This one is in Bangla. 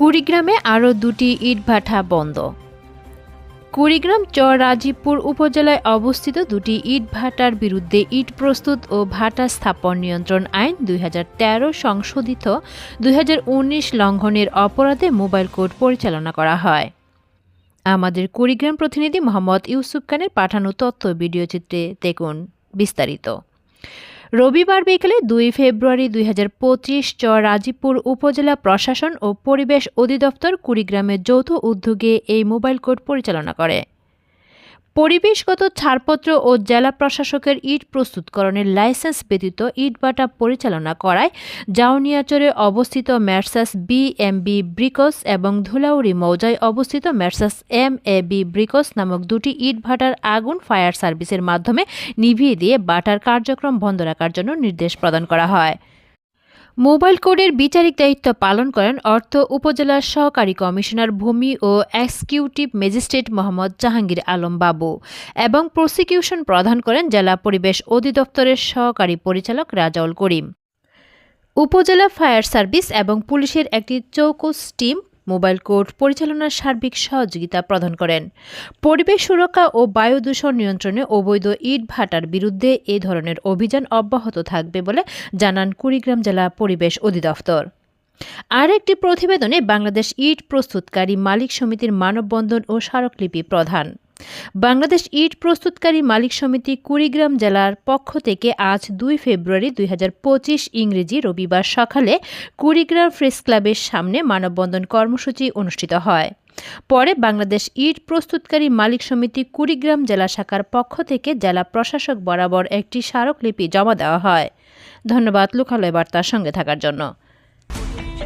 কুড়িগ্রামে আরও দুটি ইটভাটা বন্ধ। কুড়িগ্রাম চর রাজীবপুর উপজেলায় অবস্থিত দুটি ইটভাটার বিরুদ্ধে ইট প্রস্তুত ও ভাটা স্থাপন নিয়ন্ত্রণ আইন দুই হাজার তেরো সংশোধিত দুই হাজার উনিশ লঙ্ঘনের অপরাধে মোবাইল কোর্ট পরিচালনা করা হয়। আমাদের কুড়িগ্রাম প্রতিনিধি মোহাম্মদ ইউসুফ খানের পাঠানো তথ্য ভিডিও চিত্রে দেখুন বিস্তারিত। রবিবার বিকেলে দুই ফেব্রুয়ারি দুই হাজার পঁচিশ চ রাজীবপুর উপজেলা প্রশাসন ও পরিবেশ অধিদপ্তর কুড়িগ্রামের যৌথ উদ্যোগে এই মোবাইল কোর্ট পরিচালনা করে। পরিবেশগত ছাড়পত্র ও জেলা প্রশাসকের ইট প্রস্তুতকরণের লাইসেন্স ব্যতীত ইটভাটা পরিচালনা করায় জাউনিয়াচরে অবস্থিত Messrs B M B bricks এবং ধুলাউড়ি মৌজায় অবস্থিত Messrs M A B bricks নামক দুটি ইটভাটার আগুন ফায়ার সার্ভিসের মাধ্যমে নিভিয়ে দিয়ে বাটার কার্যক্রম বন্ধ রাখার জন্য নির্দেশ প্রদান করা হয়। মোবাইল কোডের বিচারিক দায়িত্ব পালন করেন অর্থ উপজেলার সহকারী কমিশনার ভূমি ও এক্সিকিউটিভ ম্যাজিস্ট্রেট মোহাম্মদ জাহাঙ্গীর আলম বাবু এবং প্রসিকিউশন প্রদান করেন জেলা পরিবেশ অধিদপ্তরের সহকারী পরিচালক রাজাউল করিম। উপজেলা ফায়ার সার্ভিস এবং পুলিশের একটি চৌকস টিম মোবাইল কোর্ট পরিচালনার সার্বিক সহযোগিতা প্রদান করেন। পরিবেশ সুরক্ষা ও বায়ু দূষণ নিয়ন্ত্রণে অবৈধ ইট ভাটার বিরুদ্ধে এ ধরনের অভিযান অব্যাহত থাকবে বলে জানান কুড়িগ্রাম জেলা পরিবেশ অধিদপ্তর। আরেকটি প্রতিবেদনে বাংলাদেশ ইট প্রস্তুতকারী মালিক সমিতির মানববন্ধন ও স্মারকলিপি প্রধান। বাংলাদেশ ইট প্রস্তুতকারী মালিক সমিতি কুড়িগ্রাম জেলার পক্ষ থেকে আজ দুই ফেব্রুয়ারি দুই হাজার পঁচিশ ইংরেজি রবিবার সকালে কুড়িগ্রাম প্রেস ক্লাবের সামনে মানববন্ধন কর্মসূচি অনুষ্ঠিত হয়। পরে বাংলাদেশ ইট প্রস্তুতকারী মালিক সমিতি কুড়িগ্রাম জেলা শাখার পক্ষ থেকে জেলা প্রশাসক বরাবর একটি স্মারকলিপি জমা দেওয়া হয়। ধন্যবাদ, লোকালয় বার্তার সঙ্গে থাকার জন্য।